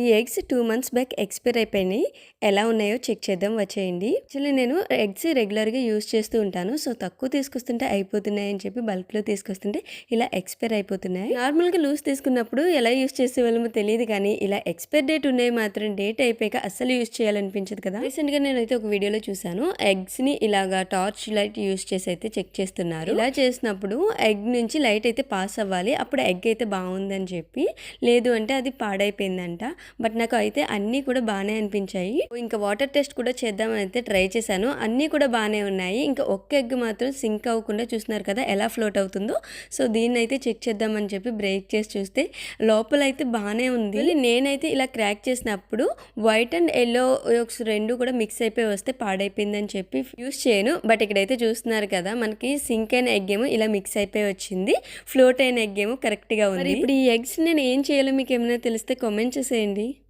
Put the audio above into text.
ఈ eggs two months back expire అయిపోయినాయి. ఎలా ఉన్నాయో చెక్ చేద్దాం వచ్చేయండి. యాక్చువల్లీ నేను ఎగ్స్ రెగ్యులర్గా యూస్ చేస్తూ ఉంటాను. సో తక్కువ తీసుకొస్తుంటే అయిపోతున్నాయి అని చెప్పి బల్క్లో తీసుకొస్తుంటే ఇలా ఎక్స్పైర్ అయిపోతున్నాయి. నార్మల్గా లూజ్ తీసుకున్నప్పుడు ఎలా యూస్ చేసేవాళ్ళమో తెలియదు కానీ ఇలా ఎక్స్పైర్ డేట్ ఉన్నాయి మాత్రం డేట్ అయిపోయాక అస్సలు యూస్ చేయాలనిపించదు కదా. రీసెంట్గా నేనైతే ఒక వీడియోలో చూసాను ఎగ్స్ని ఇలాగా టార్చ్ లైట్ యూస్ చేసి అయితే చెక్ చేస్తున్నారు. ఇలా చేసినప్పుడు ఎగ్ నుంచి లైట్ అయితే పాస్ అవ్వాలి. అప్పుడు ఎగ్ అయితే బాగుందని చెప్పి లేదు అంటే అది పాడైపోయిందంట. బట్ నాకు అయితే అన్నీ కూడా బాగానే అనిపించాయి. ఇంకా వాటర్ టెస్ట్ కూడా చేద్దామని అయితే ట్రై చేశాను. అన్నీ కూడా బాగానే ఉన్నాయి. ఇంకా ఒక్క ఎగ్ మాత్రం సింక్ అవ్వకుండా చూస్తున్నారు కదా ఎలా ఫ్లోట్ అవుతుందో. సో దీన్ని అయితే చెక్ చేద్దామని చెప్పి బ్రేక్ చేసి చూస్తే లోపల అయితే బాగానే ఉంది నేనైతే ఇలా క్రాక్ చేసినప్పుడు వైట్ అండ్ ఎల్లో రెండు కూడా మిక్స్ అయిపోయి వస్తే పాడైపోయిందని చెప్పి యూస్ చేయను. బట్ ఇక్కడైతే చూస్తున్నారు కదా మనకి సింక్ అయిన ఎగ్ ఏమో ఇలా మిక్స్ అయిపోయి వచ్చింది. ఫ్లోట్ అయిన ఎగ్ ఏమో కరెక్ట్గా ఉంది. ఇప్పుడు ఈ ఎగ్స్ నేను ఏం చేయాలో మీకు ఏమైనా తెలిస్తే కామెంట్ చేసేయండి. వచ్చింది